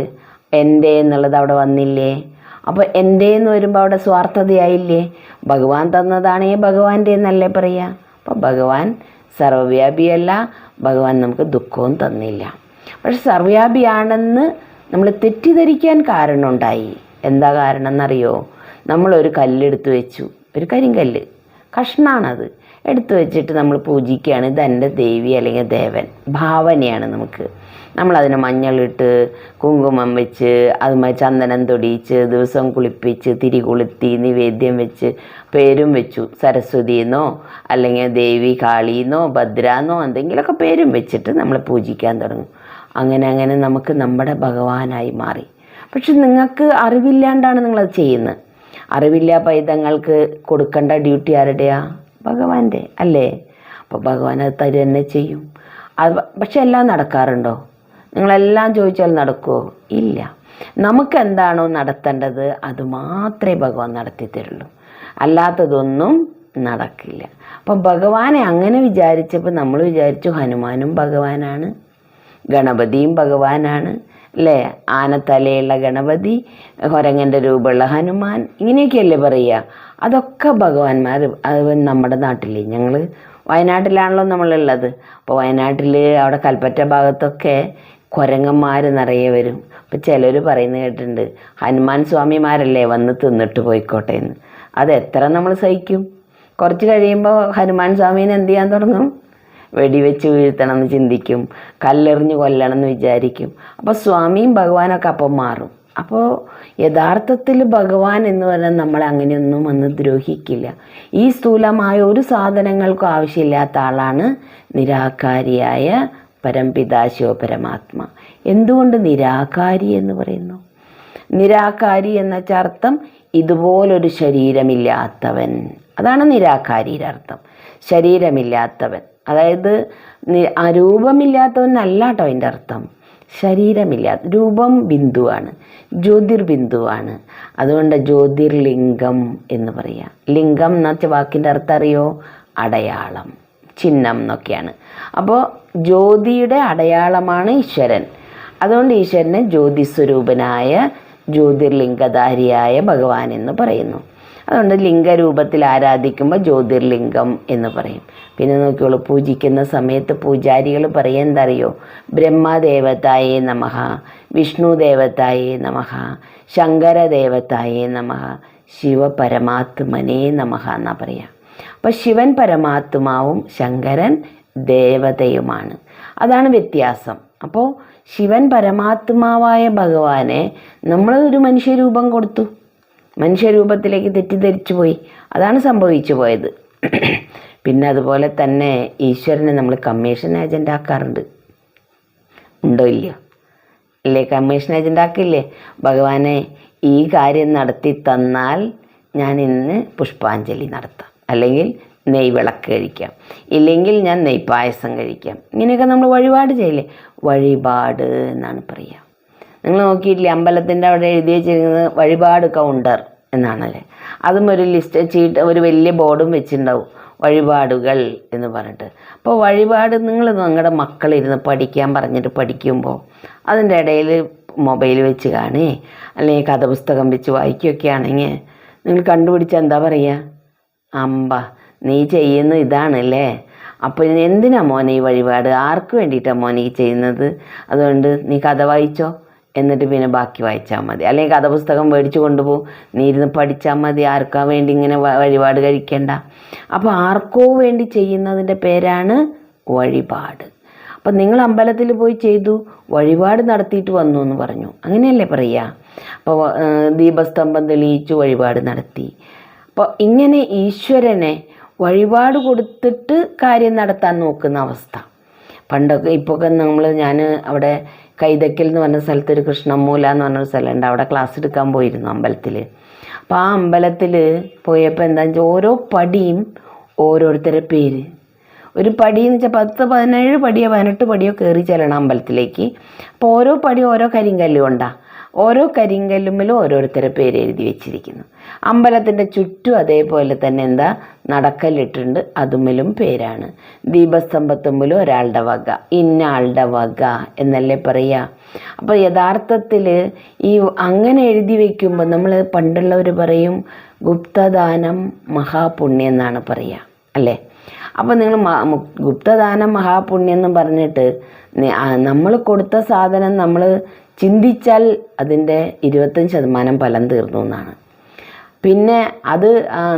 എന്റെ എന്നുള്ളത് അവിടെ വന്നില്ലേ? അപ്പോൾ എന്റെ എന്ന് വരുമ്പോൾ അവിടെ സ്വാർത്ഥതയായില്ലേ? ഭഗവാൻ തന്നതാണേ ഭഗവാന്റെ എന്നല്ലേ പറയുക അപ്പോൾ ഭഗവാൻ സർവവ്യാപിയല്ല ഭഗവാൻ നമുക്ക് ദുഃഖവും തന്നില്ല. പക്ഷെ സർവവ്യാപിയാണെന്ന് നമ്മൾ തെറ്റിദ്ധരിക്കാൻ കാരണമുണ്ടായി. എന്താ കാരണം എന്നറിയോ നമ്മളൊരു കല്ലെടുത്ത് വെച്ചു. ഒരു കരിങ്കല്ല്. കഷ്ണാണത്. എടുത്തു വെച്ചിട്ട് നമ്മൾ പൂജിക്കുകയാണ്. ഇത് എന്റെ ദേവി അല്ലെങ്കിൽ ദേവൻ. ഭാവനയാണ് നമുക്ക്. നമ്മളതിന് മഞ്ഞളിട്ട് കുങ്കുമം വെച്ച് അതുമായി ചന്ദനം തൊടിയിച്ച് ദിവസം കുളിപ്പിച്ച് തിരി കൊളുത്തി നിവേദ്യം വെച്ച് പേരും വെച്ചു. സരസ്വതി എന്നോ അല്ലെങ്കിൽ ദേവി കാളി എന്നോ ഭദ്ര എന്നോ എന്തെങ്കിലുമൊക്കെ പേരും വെച്ചിട്ട് നമ്മൾ പൂജിക്കാൻ തുടങ്ങും. അങ്ങനെ അങ്ങനെ നമുക്ക് നമ്മുടെ ഭഗവാനായി മാറി. പക്ഷെ നിങ്ങൾക്ക് അറിവില്ലാണ്ടാണ് നിങ്ങളത് ചെയ്യുന്നത്. അറിവില്ല പൈതങ്ങൾക്ക് കൊടുക്കേണ്ട ഡ്യൂട്ടി ആരുടെയാ? ഭഗവാന്റെ അല്ലേ? അപ്പോൾ ഭഗവാൻ അത് തരു തന്നെ ചെയ്യും. അത് പക്ഷെ എല്ലാം നടക്കാറുണ്ടോ? നിങ്ങളെല്ലാം ചോദിച്ചാൽ നടക്കുമോ ഇല്ല. നമുക്ക് എന്താണോ നടത്തേണ്ടത് അത് മാത്രമേ ഭഗവാൻ നടത്തി തരുള്ളൂ. അല്ലാത്തതൊന്നും നടക്കില്ല. അപ്പം ഭഗവാനെ അങ്ങനെ വിചാരിച്ചപ്പോൾ നമ്മൾ വിചാരിച്ചു ഹനുമാനും ഭഗവാനാണ് ഗണപതിയും ഭഗവാനാണ്. അല്ലേ ആനത്തലയുള്ള ഗണപതി ഹൊരങ്ങന്റെ രൂപമുള്ള ഹനുമാൻ ഇങ്ങനെയൊക്കെയല്ലേ പറയുക. അതൊക്കെ ഭഗവാന്മാർ അത് നമ്മുടെ നാട്ടിൽ ഞങ്ങൾ വയനാട്ടിലാണല്ലോ നമ്മളുള്ളത്. അപ്പോൾ വയനാട്ടിൽ അവിടെ കൽപ്പറ്റ ഭാഗത്തൊക്കെ കുരങ്ങന്മാർ നിറയെ വരും. അപ്പോൾ ചിലർ പറയുന്നത് കേട്ടിട്ടുണ്ട് ഹനുമാൻ സ്വാമിമാരല്ലേ വന്ന് തിന്നിട്ട് പോയിക്കോട്ടെ എന്ന് അത് എത്ര നമ്മൾ സഹിക്കും? കുറച്ച് കഴിയുമ്പോൾ ഹനുമാൻ സ്വാമീനെ എന്ത് ചെയ്യാൻ തുടങ്ങും? വെടിവെച്ച് വീഴ്ത്തണം എന്ന് ചിന്തിക്കും കല്ലെറിഞ്ഞ് കൊല്ലണം എന്ന് വിചാരിക്കും. അപ്പോൾ സ്വാമിയും ഭഗവാനൊക്കെ അപ്പം മാറും. അപ്പോൾ യഥാർത്ഥത്തിൽ ഭഗവാൻ എന്ന് പറഞ്ഞാൽ നമ്മൾ അങ്ങനെയൊന്നും വന്ന് ദ്രോഹിക്കില്ല. ഈ സ്ഥൂലമായ ഒരു സാധനങ്ങൾക്കും ആവശ്യമില്ലാത്ത ആളാണ് നിരാകാരിയായ പരംപിതാശിവ പരമാത്മ. എന്തുകൊണ്ട് നിരാകാരി എന്ന് പറയുന്നു? നിരാകാരി എന്ന അർത്ഥം ഇതുപോലൊരു ശരീരമില്ലാത്തവൻ. അതാണ് നിരാകാരിയുടെ അർത്ഥം. ശരീരമില്ലാത്തവൻ. അതായത് രൂപമില്ലാത്തവനല്ല കേട്ടോ അതിന്റെ അർത്ഥം. ശരീരമില്ലാത്ത രൂപം ബിന്ദുവാണ്. ജ്യോതിർബിന്ദുവാണ്. അതുകൊണ്ട് ജ്യോതിർലിംഗം എന്ന് പറയാം. ലിംഗം എന്ന വാക്കിന്റെ അർത്ഥം അറിയോ? അടയാളം. ചിഹ്നം എന്നൊക്കെയാണ്. അപ്പോൾ ജ്യോതിയുടെ അടയാളമാണ് ഈശ്വരൻ. അതുകൊണ്ട് ഈശ്വരനെ ജ്യോതിസ്വരൂപനായ ജ്യോതിർലിംഗധാരിയായ ഭഗവാൻ എന്ന് പറയുന്നു. അതുകൊണ്ട് ലിംഗരൂപത്തിൽ ആരാധിക്കുമ്പോൾ ജ്യോതിർലിംഗം എന്ന് പറയും. പിന്നെ നോക്കിയോളൂ പൂജിക്കുന്ന സമയത്ത് പൂജാരികൾ പറയാൻ എന്താ അറിയോ നമഹ വിഷ്ണു നമഹ ശങ്കരദേവതായേ നമഃ ശിവപരമാത്മനേ നമഹ എന്നാ പറയുക അപ്പോൾ ശിവൻ പരമാത്മാവും ശങ്കരൻ ദേവതയുമാണ്. അതാണ് വ്യത്യാസം. അപ്പോൾ ശിവൻ പരമാത്മാവായ ഭഗവാനെ നമ്മൾ ഒരു മനുഷ്യരൂപം കൊടുത്തു. മനുഷ്യരൂപത്തിലേക്ക് തെറ്റിദ്ധരിച്ചു പോയി അതാണ് സംഭവിച്ചു പോയത്. പിന്നെ അതുപോലെ തന്നെ ഈശ്വരനെ നമ്മൾ കമ്മീഷൻ ഏജന്റ് ആക്കാറുണ്ട്. ഉണ്ടോ ഇല്ലയോ? അല്ലേ? കമ്മീഷൻ ഏജന്റ് ആക്കില്ലേ? ഭഗവാനെ ഈ കാര്യം നടത്തി തന്നാൽ ഞാൻ ഇന്ന് പുഷ്പാഞ്ജലി നടത്താം. അല്ലെങ്കിൽ നെയ് വിളക്ക് കഴിക്കാം. ഇല്ലെങ്കിൽ ഞാൻ നെയ് പായസം കഴിക്കാം. ഇങ്ങനെയൊക്കെ നമ്മൾ വഴിപാട് ചെയ്യില്ലേ വഴിപാട് എന്നാണ് പറയുക നിങ്ങൾ നോക്കിയിട്ടില്ലേ? അമ്പലത്തിന്റെ അവിടെ എഴുതി വെച്ചിരിക്കുന്നത് വഴിപാട് കൗണ്ടർ എന്നാണല്ലേ? അതും ഒരു ലിസ്റ്റ് ചീട്ട് ഒരു വലിയ ബോർഡും വെച്ചിട്ടുണ്ടാവും. വഴിപാടുകൾ എന്ന് പറഞ്ഞിട്ട്. അപ്പോൾ വഴിപാട് നിങ്ങൾ നിങ്ങളുടെ മക്കളിരുന്ന് പഠിക്കാൻ പറഞ്ഞിട്ട് പഠിക്കുമ്പോൾ അതിന്റെ ഇടയിൽ മൊബൈൽ വെച്ച് കാണേ അല്ലെങ്കിൽ കഥപുസ്തകം വെച്ച് വായിക്കുകയൊക്കെ ആണെങ്കിൽ നിങ്ങൾ കണ്ടുപിടിച്ചാൽ എന്താ പറയുക? അമ്പ നീ ചെയ്യുന്ന ഇതാണല്ലേ? അപ്പോൾ എന്തിനാ മോനെ ഈ വഴിപാട്? ആർക്ക് വേണ്ടിയിട്ടാണ് മോനെ ഈ ചെയ്യുന്നത്? അതുകൊണ്ട് നീ കഥ വായിച്ചോ? എന്നിട്ട് പിന്നെ ബാക്കി വായിച്ചാൽ മതി. അല്ലെങ്കിൽ കഥപുസ്തകം മേടിച്ചു കൊണ്ടുപോകും. നീ ഇരുന്ന് പഠിച്ചാൽ മതി. ആർക്കാ വേണ്ടി ഇങ്ങനെ വഴിപാട് കഴിക്കേണ്ട. അപ്പോൾ ആർക്കോ വേണ്ടി ചെയ്യുന്നതിന്റെ പേരാണ് വഴിപാട്. അപ്പം നിങ്ങൾ അമ്പലത്തിൽ പോയി ചെയ്തു. വഴിപാട് നടത്തിയിട്ട് വന്നു എന്ന് പറഞ്ഞു. അങ്ങനെയല്ലേ പറയുക? അപ്പോൾ ദീപസ്തംഭം തെളിയിച്ചു വഴിപാട് നടത്തി. അപ്പോൾ ഇങ്ങനെ ഈശ്വരനെ വഴിപാട് കൊടുത്തിട്ട് കാര്യം നടത്താൻ നോക്കുന്ന അവസ്ഥ. പണ്ടൊക്കെ ഇപ്പോഴൊക്കെ നമ്മൾ ഞാൻ അവിടെ കൈതക്കൽ എന്ന് പറഞ്ഞ സ്ഥലത്ത് ഒരു കൃഷ്ണമൂല എന്ന് പറഞ്ഞൊരു സ്ഥലമുണ്ട്. അവിടെ ക്ലാസ് എടുക്കാൻ പോയിരുന്നു അമ്പലത്തിൽ അപ്പോൾ ആ അമ്പലത്തിൽ പോയപ്പോൾ എന്താ വെച്ചാൽ ഓരോ പടിയും ഓരോരുത്തരുടെ പേര്. ഒരു പടി എന്ന് വെച്ചാൽ പത്ത് പതിനേഴ് പടിയോ പതിനെട്ട് പടിയോ കയറി ചെല്ലണം അമ്പലത്തിലേക്ക്. അപ്പോൾ ഓരോ പടി ഓരോ കരിങ്കല്ലും കൊണ്ടാണ് ഓരോ കരിങ്കല്ലുമ്മിലും ഓരോരുത്തരെ പേര് എഴുതി വെച്ചിരിക്കുന്നു. അമ്പലത്തിന്റെ ചുറ്റും അതേപോലെ തന്നെ എന്താ? നടക്കല്ലിട്ടുണ്ട്. അതുമ്മിലും പേരാണ്. ദീപസ്തംഭത്തുമ്പിലും ഒരാളുടെ വക ഇന്ന ആളുടെ വക എന്നല്ലേ പറയുക അപ്പോൾ യഥാർത്ഥത്തിൽ ഈ അങ്ങനെ എഴുതി വയ്ക്കുമ്പോൾ നമ്മൾ പണ്ടുള്ളവർ പറയും ഗുപ്തദാനം മഹാപുണ്യം എന്നാണ് പറയുക അല്ലേ? അപ്പോൾ നിങ്ങൾ ഗുപ്തദാനം മഹാപുണ്യം എന്ന് പറഞ്ഞിട്ട് നമ്മൾ കൊടുത്ത സാധനം നമ്മൾ ചിന്തിച്ചാൽ അതിന്റെ ഇരുപത്തഞ്ച് ശതമാനം ഫലം തീർന്നു എന്നാണ്. പിന്നെ അത്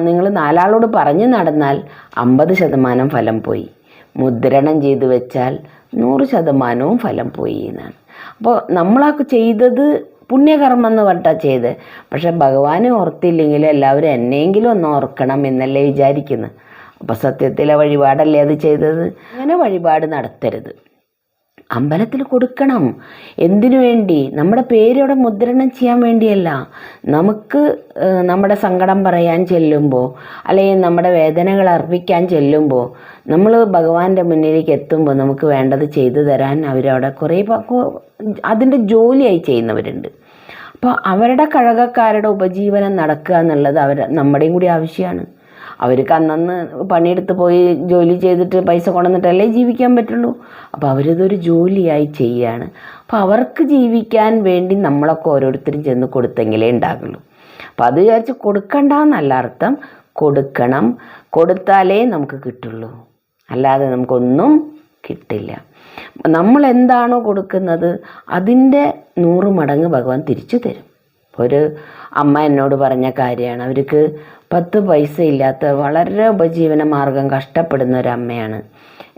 നിങ്ങൾ നാലാളോട് പറഞ്ഞു നടന്നാൽ അമ്പത് ശതമാനം ഫലം പോയി. മുദ്രണം ചെയ്ത് വെച്ചാൽ നൂറ് ശതമാനവും ഫലം പോയി എന്നാണ്. അപ്പോൾ നമ്മളൊക്കെ ചെയ്തത് പുണ്യകർമ്മം എന്ന് പറഞ്ഞാൽ ചെയ്ത്. പക്ഷെ ഭഗവാനെ ഓർത്തില്ലെങ്കിൽ എല്ലാവരും എന്നെങ്കിലും ഒന്ന് ഓർക്കണം എന്നല്ലേ വിചാരിക്കുന്നത് അപ്പോൾ സത്യത്തിലെ വഴിപാടല്ലേ അത് ചെയ്തത്? അങ്ങനെ വഴിപാട് നടത്തരുത്. അമ്പലത്തിൽ കൊടുക്കണം. എന്തിനു വേണ്ടി? നമ്മുടെ പേരവിടെ മുദ്രണം ചെയ്യാൻ വേണ്ടിയല്ല. നമുക്ക് നമ്മുടെ സങ്കടം പറയാൻ ചെല്ലുമ്പോൾ അല്ലെങ്കിൽ നമ്മുടെ വേദനകൾ അർപ്പിക്കാൻ ചെല്ലുമ്പോൾ നമ്മൾ ഭഗവാന്റെ മുന്നിലേക്ക് എത്തുമ്പോൾ നമുക്ക് വേണ്ടത് ചെയ്തു തരാൻ അവരവിടെ കുറേ അതിന്റെ ജോലിയായി ചെയ്യുന്നവരുണ്ട്. അപ്പോൾ അവരുടെ കഴകക്കാരുടെ ഉപജീവനം നടക്കുക എന്നുള്ളത് അവർ നമ്മുടെയും കൂടി ആവശ്യമാണ്. അവർക്ക് അന്നന്ന് പണിയെടുത്ത് പോയി ജോലി ചെയ്തിട്ട് പൈസ കൊണ്ടുവന്നിട്ടല്ലേ ജീവിക്കാൻ പറ്റുള്ളൂ. അപ്പോൾ അവരിതൊരു ജോലിയായി ചെയ്യുകയാണ് അപ്പോൾ അവർക്ക് ജീവിക്കാൻ വേണ്ടി നമ്മളൊക്കെ ഓരോരുത്തരും ചെന്ന് കൊടുത്തെങ്കിലേ ഉണ്ടാകുള്ളൂ. അപ്പോൾ അത് വിചാരിച്ച് കൊടുക്കണ്ട എന്നല്ല അർത്ഥം. കൊടുക്കണം. കൊടുത്താലേ നമുക്ക് കിട്ടുള്ളൂ. അല്ലാതെ നമുക്കൊന്നും കിട്ടില്ല. നമ്മൾ എന്താണോ കൊടുക്കുന്നത് അതിന്റെ നൂറ് മടങ്ങ് ഭഗവാൻ തിരിച്ചു തരും. ഒരു അമ്മ എന്നോട് പറഞ്ഞ കാര്യമാണ്. അവർക്ക് പത്ത് പൈസ ഇല്ലാത്ത വളരെ ഉപജീവന മാർഗം കഷ്ടപ്പെടുന്ന ഒരു അമ്മയാണ്.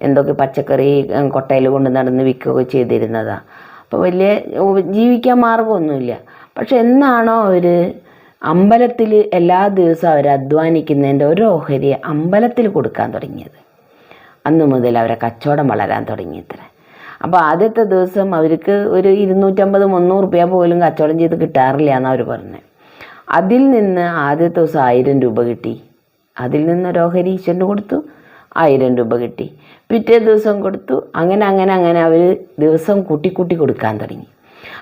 എന്തൊക്കെ പച്ചക്കറി കൊട്ടയിൽ കൊണ്ട് നടന്ന് വിൽക്കുകയൊക്കെ ചെയ്തിരുന്നതാണ് അപ്പോൾ വലിയ ജീവിക്കാൻ മാർഗമൊന്നുമില്ല. പക്ഷെ എന്നാണോ അവർ അമ്പലത്തിൽ എല്ലാ ദിവസവും അവർ അധ്വാനിക്കുന്നതിന്റെ ഒരു ഓഹരി അമ്പലത്തിൽ കൊടുക്കാൻ തുടങ്ങിയത്. അന്ന് മുതൽ അവരെ കച്ചവടം വളരാൻ തുടങ്ങിയത്രേ. അപ്പോൾ ആദ്യത്തെ ദിവസം അവർക്ക് ഒരു ഇരുന്നൂറ്റമ്പത് മുന്നൂറ് റുപ്യ പോലും കച്ചവടം ചെയ്ത് കിട്ടാറില്ല എന്നാണ് അവർ പറഞ്ഞത് അതിൽ നിന്ന് ആദ്യത്തെ ദിവസം ആയിരം രൂപ കിട്ടി. അതിൽ നിന്ന് ഓഹരി ഈശ്വരന് കൊടുത്തു ആയിരം രൂപ കിട്ടി. പിറ്റേ ദിവസം കൊടുത്തു അങ്ങനെ അങ്ങനെ അങ്ങനെ അവർ ദിവസം കൂട്ടി കൂട്ടി കൊടുക്കാൻ തുടങ്ങി.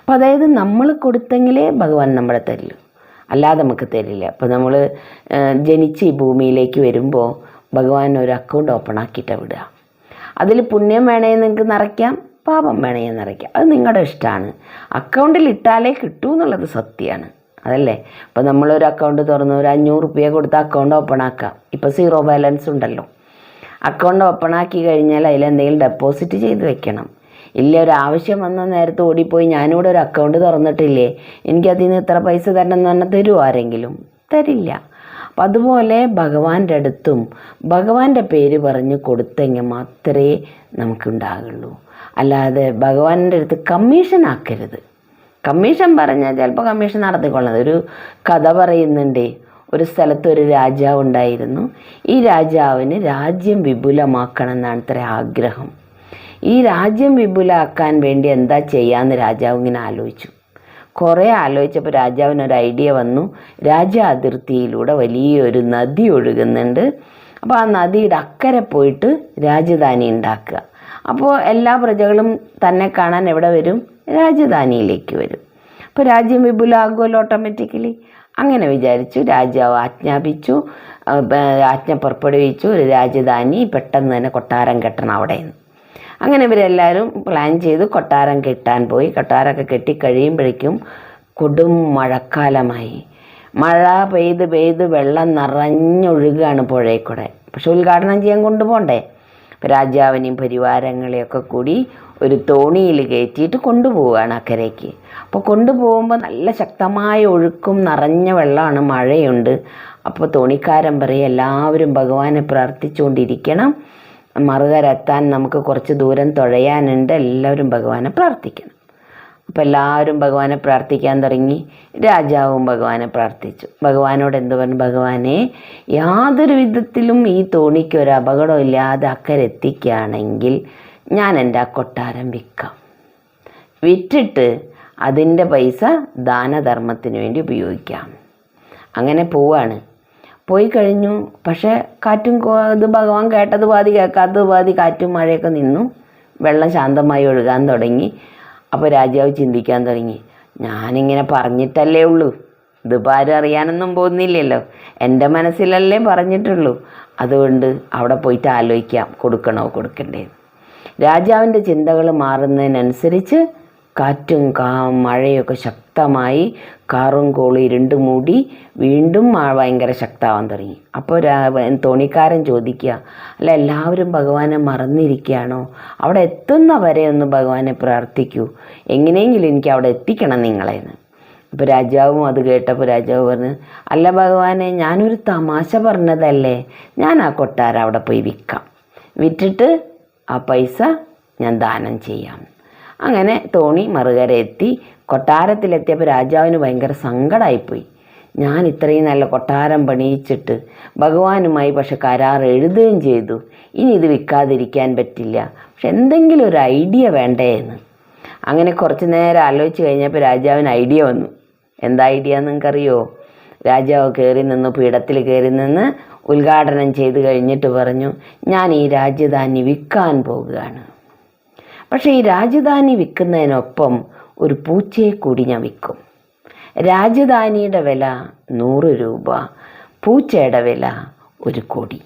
അപ്പോൾ അതായത് നമ്മൾ കൊടുത്തെങ്കിലേ ഭഗവാൻ നമ്മളെ തരുള്ളൂ അല്ലാതെ നമുക്ക് തരില്ല. അപ്പോൾ നമ്മൾ ജനിച്ച് ഈ ഭൂമിയിലേക്ക് വരുമ്പോൾ ഭഗവാൻ ഒരു അക്കൗണ്ട് ഓപ്പൺ ആക്കിയിട്ടാണ് വിടുക. അതിൽ പുണ്യം വേണേ നിങ്ങൾക്ക് നിറയ്ക്കാം പാപം വേണേ നിറയ്ക്കാം. അത് നിങ്ങളുടെ ഇഷ്ടമാണ് അക്കൗണ്ടിൽ ഇട്ടാലേ കിട്ടൂ എന്നുള്ളത് സത്യമാണ്. അതല്ലേ? ഇപ്പോൾ നമ്മളൊരു അക്കൗണ്ട് തുറന്ന് ഒരു അഞ്ഞൂറ് റുപ്യ കൊടുത്ത് അക്കൗണ്ട് ഓപ്പൺ ആക്കാം. ഇപ്പോൾ സീറോ ബാലൻസ് ഉണ്ടല്ലോ. അക്കൗണ്ട് ഓപ്പൺ ആക്കി കഴിഞ്ഞാൽ അതിൽ എന്തെങ്കിലും ഡെപ്പോസിറ്റ് ചെയ്ത് വെക്കണം. ഇല്ല ഒരു ആവശ്യം വന്ന നേരത്ത് ഓടിപ്പോയി ഞാനിവിടെ ഒരു അക്കൗണ്ട് തുറന്നിട്ടില്ലേ? എനിക്കതിൽ നിന്ന് ഇത്ര പൈസ തരണം എന്ന് പറഞ്ഞാൽ തരുമോ ആരെങ്കിലും? തരില്ല. അപ്പം അതുപോലെ ഭഗവാന്റെ അടുത്തും ഭഗവാന്റെ പേര് പറഞ്ഞ് കൊടുത്തെങ്കിൽ മാത്രമേ നമുക്കുണ്ടാകുള്ളൂ. അല്ലാതെ ഭഗവാന്റെ അടുത്ത് കമ്മീഷൻ ആക്കരുത്. കമ്മീഷൻ പറഞ്ഞാൽ ചിലപ്പോൾ കമ്മീഷൻ നടത്തിക്കൊള്ളുന്നത് ഒരു കഥ പറയുന്നുണ്ട്. ഒരു സ്ഥലത്ത് ഒരു രാജാവ് ഉണ്ടായിരുന്നു. ഈ രാജാവിന് രാജ്യം വിപുലമാക്കണം എന്നാണ് ഇത്ര ആഗ്രഹം. ഈ രാജ്യം വിപുലമാക്കാൻ വേണ്ടി എന്താ ചെയ്യാന്ന് രാജാവ് ഇങ്ങനെ ആലോചിച്ചു. കുറേ ആലോചിച്ചപ്പോൾ രാജാവിന് ഒരു ഐഡിയ വന്നു. രാജാ അതിർത്തിയിലൂടെ വലിയൊരു നദി ഒഴുകുന്നുണ്ട്. അപ്പോൾ ആ നദിയുടെ അക്കരെ പോയിട്ട് രാജധാനി ഉണ്ടാക്കുക. അപ്പോൾ എല്ലാ പ്രജകളും തന്നെ കാണാൻ എവിടെ വരും? രാജധാനിയിലേക്ക് വരും. അപ്പോൾ രാജ്യം വിപുലാകുമല്ലോ ഓട്ടോമാറ്റിക്കലി അങ്ങനെ വിചാരിച്ചു രാജാവ് ആജ്ഞാപിച്ചു ആജ്ഞ പുറപ്പെടുവിച്ചു ഒരു രാജധാനി പെട്ടെന്ന് തന്നെ കൊട്ടാരം കെട്ടണം അവിടെ നിന്ന് അങ്ങനെ ഇവരെല്ലാവരും പ്ലാൻ ചെയ്ത് കൊട്ടാരം കെട്ടാൻ പോയി. കൊട്ടാരമൊക്കെ കെട്ടിക്കഴിയുമ്പോഴേക്കും കൊടും മഴക്കാലമായി. മഴ പെയ്ത് പെയ്ത് വെള്ളം നിറഞ്ഞൊഴുകുകയാണ് പുഴയിൽ കൂടെ പക്ഷെ ഉദ്ഘാടനം ചെയ്യാൻ കൊണ്ടുപോകണ്ടേ രാജാവിനെയും പരിവാരങ്ങളെയൊക്കെ കൂടി ഒരു തോണിയിൽ കയറ്റിയിട്ട് കൊണ്ടുപോവുകയാണ് അക്കരയ്ക്ക്. അപ്പോൾ കൊണ്ടുപോകുമ്പോൾ നല്ല ശക്തമായ ഒഴുക്കും നിറഞ്ഞ വെള്ളമാണ് മഴയുണ്ട്. അപ്പോൾ തോണിക്കാരൻ പറയും എല്ലാവരും ഭഗവാനെ പ്രാർത്ഥിച്ചുകൊണ്ടിരിക്കണം. മറുകരെത്താൻ നമുക്ക് കുറച്ച് ദൂരം തുഴയാനുണ്ട്. എല്ലാവരും ഭഗവാനെ പ്രാർത്ഥിക്കണം. അപ്പോൾ എല്ലാവരും ഭഗവാനെ പ്രാർത്ഥിക്കാൻ തുടങ്ങി. രാജാവും ഭഗവാനെ പ്രാർത്ഥിച്ചു. ഭഗവാനോട് എന്ത് പറഞ്ഞു? ഭഗവാനെ യാതൊരു വിധത്തിലും ഈ തോണിക്ക് ഒരു അപകടം ഇല്ലാതെ അക്കരെ എത്തിക്കുകയാണെങ്കിൽ ഞാൻ എന്റെ ആ കൊട്ടാരം വിൽക്കാം. വിറ്റിട്ട് അതിന്റെ പൈസ ദാനധർമ്മത്തിന് വേണ്ടി ഉപയോഗിക്കാം. അങ്ങനെ പോവാണ്. പോയി കഴിഞ്ഞു. പക്ഷേ കാറ്റും ഇത് ഭഗവാൻ കേട്ടത് പാതി കേൾക്കാത്തത് പാതി കാറ്റും മഴയൊക്കെ നിന്നു. വെള്ളം ശാന്തമായി ഒഴുകാൻ തുടങ്ങി. അപ്പോൾ രാജാവ് ചിന്തിക്കാൻ തുടങ്ങി. ഞാനിങ്ങനെ പറഞ്ഞിട്ടല്ലേ ഉള്ളൂ. ഇതിപ്പോൾ ആരും അറിയാനൊന്നും പോകുന്നില്ലല്ലോ. എന്റെ മനസ്സിലല്ലേ പറഞ്ഞിട്ടുള്ളൂ. അതുകൊണ്ട് അവിടെ പോയിട്ട് ആലോചിക്കാം. കൊടുക്കണോ കൊടുക്കണ്ടേ രാജാവിന്റെ ചിന്തകൾ മാറുന്നതിനനുസരിച്ച് കാറ്റും കാ മഴയൊക്കെ ശക്തമായി കാറും കോളി ഇരുണ്ട് മൂടി വീണ്ടും ഭയങ്കര ശക്തമാവാൻ തുടങ്ങി. അപ്പോൾ തോണിക്കാരൻ ചോദിക്കുക അല്ല എല്ലാവരും ഭഗവാനെ മറന്നിരിക്കുകയാണോ? അവിടെ എത്തുന്ന വരെ ഒന്ന് ഭഗവാനെ പ്രാർത്ഥിക്കൂ. എങ്ങനെയെങ്കിലും എനിക്ക് അവിടെ എത്തിക്കണം നിങ്ങളെന്ന് അപ്പോൾ രാജാവും അത് കേട്ടപ്പോൾ രാജാവ് പറഞ്ഞു അല്ല ഭഗവാനെ ഞാനൊരു തമാശ പറഞ്ഞതല്ലേ? ഞാൻ ആ കൊട്ടാരം അവിടെ പോയി വിൽക്കാം. വിറ്റിട്ട് ആ പൈസ ഞാൻ ദാനം ചെയ്യാം. അങ്ങനെ തോണി മറുകര എത്തി കൊട്ടാരത്തിലെത്തിയപ്പോൾ രാജാവിന് ഭയങ്കര സങ്കടമായിപ്പോയി ഞാൻ ഇത്രയും നല്ല കൊട്ടാരം പണിയിച്ചിട്ട് ഭഗവാനുമായി പക്ഷെ കരാർ എഴുതുകയും ചെയ്തു. ഇനി ഇത് വിൽക്കാതിരിക്കാൻ പറ്റില്ല. പക്ഷെ എന്തെങ്കിലും ഒരു ഐഡിയ വേണ്ടേ എന്ന്. അങ്ങനെ കുറച്ച് നേരം ആലോചിച്ച് കഴിഞ്ഞപ്പോൾ രാജാവിന് ഐഡിയ വന്നു. എന്താ ഐഡിയ നിങ്ങൾക്കറിയോ? രാജാവ് കയറി നിന്ന് പീഠത്തിൽ കയറി നിന്ന് ഉദ്ഘാടനം ചെയ്ത് കഴിഞ്ഞിട്ട് പറഞ്ഞു ഞാൻ ഈ രാജധാനി വിൽക്കാൻ പോകുകയാണ് പക്ഷേ ഈ രാജധാനി വിൽക്കുന്നതിനൊപ്പം ഒരു പൂച്ചയെ കൂടി ഞാൻ വിൽക്കും. രാജധാനിയുടെ വില നൂറ് രൂപ പൂച്ചയുടെ വില ഒരു കോടി.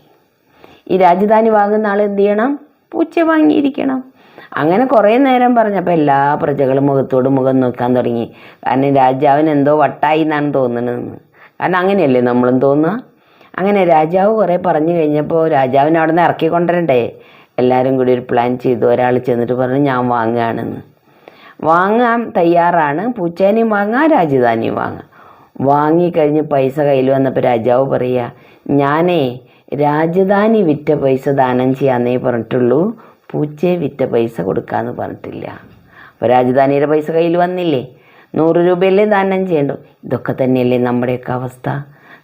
ഈ രാജധാനി വാങ്ങുന്ന ആൾ എന്ത് ചെയ്യണം? പൂച്ച വാങ്ങിയിരിക്കണം. അങ്ങനെ കുറേ നേരം പറഞ്ഞപ്പോൾ എല്ലാ പ്രജകളും മുഖത്തോട് മുഖം നോക്കാൻ തുടങ്ങി. കാരണം രാജാവിന് എന്തോ വട്ടായി എന്നാണ് തോന്നണതെന്ന് കാരണം അങ്ങനെയല്ലേ നമ്മളും തോന്നുക? അങ്ങനെ രാജാവ് കുറേ പറഞ്ഞു കഴിഞ്ഞപ്പോൾ രാജാവിനെ അവിടെ നിന്ന് ഇറക്കി കൊണ്ടുവരണ്ടേ? എല്ലാവരും കൂടി ഒരു പ്ലാൻ ചെയ്തു. ഒരാൾ ചെന്നിട്ട് പറഞ്ഞു ഞാൻ വാങ്ങുകയാണെന്ന്. വാങ്ങാൻ തയ്യാറാണ്. പൂച്ചേനെയും വാങ്ങാം രാജധാനിയും വാങ്ങാം. വാങ്ങിക്കഴിഞ്ഞ് പൈസ കയ്യിൽ വന്നപ്പോൾ രാജാവ് പറയുക ഞാനേ രാജധാനി വിറ്റ പൈസ ദാനം ചെയ്യാന്നേ പറഞ്ഞിട്ടുള്ളൂ. പൂച്ചയെ വിറ്റ പൈസ കൊടുക്കാമെന്ന് പറഞ്ഞിട്ടില്ല. അപ്പോൾ രാജധാനിയുടെ പൈസ കയ്യിൽ വന്നില്ലേ? നൂറ് രൂപയല്ലേ ദാനം ചെയ്യണ്ടു? ഇതൊക്കെ തന്നെയല്ലേ നമ്മുടെയൊക്കെ അവസ്ഥ.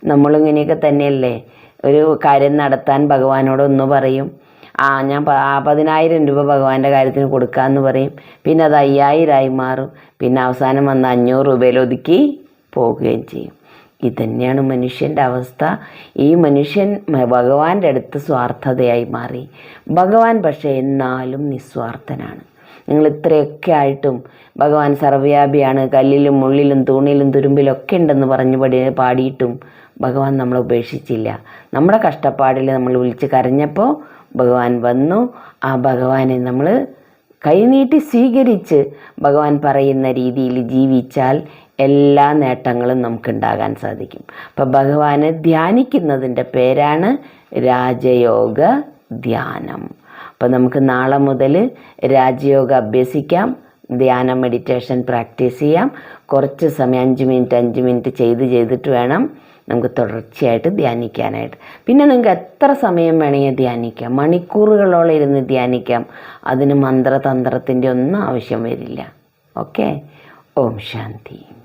നമ്മളിങ്ങനെയൊക്കെ തന്നെയല്ലേ? ഒരു കാര്യം നടത്താൻ ഭഗവാനോട് ഒന്ന് പറയും. ആ ഞാൻ പതിനായിരം രൂപ ഭഗവാന്റെ കാര്യത്തിന് കൊടുക്കാമെന്ന് പറയും. പിന്നെ അത് അയ്യായിരമായി മാറും. പിന്നെ അവസാനം വന്ന് അഞ്ഞൂറ് രൂപയിൽ ഒതുക്കി പോവുകയും ചെയ്യും. ഇതന്നെയാണ് മനുഷ്യന്റെ അവസ്ഥ. ഈ മനുഷ്യൻ ഭഗവാന്റെ അടുത്ത് സ്വാർത്ഥതയായി മാറി. ഭഗവാൻ പക്ഷേ എന്നാലും നിസ്വാർത്ഥനാണ്. നിങ്ങൾ ഇത്രയൊക്കെ ആയിട്ടും ഭഗവാൻ സർവവ്യാപിയാണ്. കല്ലിലും മുള്ളിലും തൂണിലും തുരുമ്പിലും ഒക്കെ ഉണ്ടെന്ന് പറഞ്ഞു പടി പാടിയിട്ടും ഭഗവാൻ നമ്മളെ ഉപേക്ഷിച്ചില്ല. നമ്മുടെ കഷ്ടപ്പാടിൽ നമ്മൾ വിളിച്ച് കരഞ്ഞപ്പോൾ ഭഗവാൻ വന്നു. ആ ഭഗവാനെ നമ്മൾ കൈനീട്ടി സ്വീകരിച്ച് ഭഗവാൻ പറയുന്ന രീതിയിൽ ജീവിച്ചാൽ എല്ലാ നേട്ടങ്ങളും നമുക്കുണ്ടാകാൻ സാധിക്കും. അപ്പം ഭഗവാനെ ധ്യാനിക്കുന്നതിന്റെ പേരാണ് രാജയോഗ ധ്യാനം. അപ്പം നമുക്ക് നാളെ മുതൽ രാജയോഗ അഭ്യസിക്കാം. ധ്യാന മെഡിറ്റേഷൻ പ്രാക്ടീസ് ചെയ്യാം. കുറച്ച് സമയം അഞ്ച് മിനിറ്റ് അഞ്ച് മിനിറ്റ് ചെയ്ത് ചെയ്തിട്ട് വേണം നമുക്ക് തുടർച്ചയായിട്ട് ധ്യാനിക്കാനായിട്ട്. പിന്നെ നിങ്ങൾക്ക് എത്ര സമയം വേണമെങ്കിൽ ധ്യാനിക്കാം. മണിക്കൂറുകളോളം ഇരുന്ന് ധ്യാനിക്കാം. അതിന് മന്ത്രതന്ത്രത്തിന്റെ ഒന്നും ആവശ്യം വരില്ല. ഓക്കെ? ഓം ശാന്തി.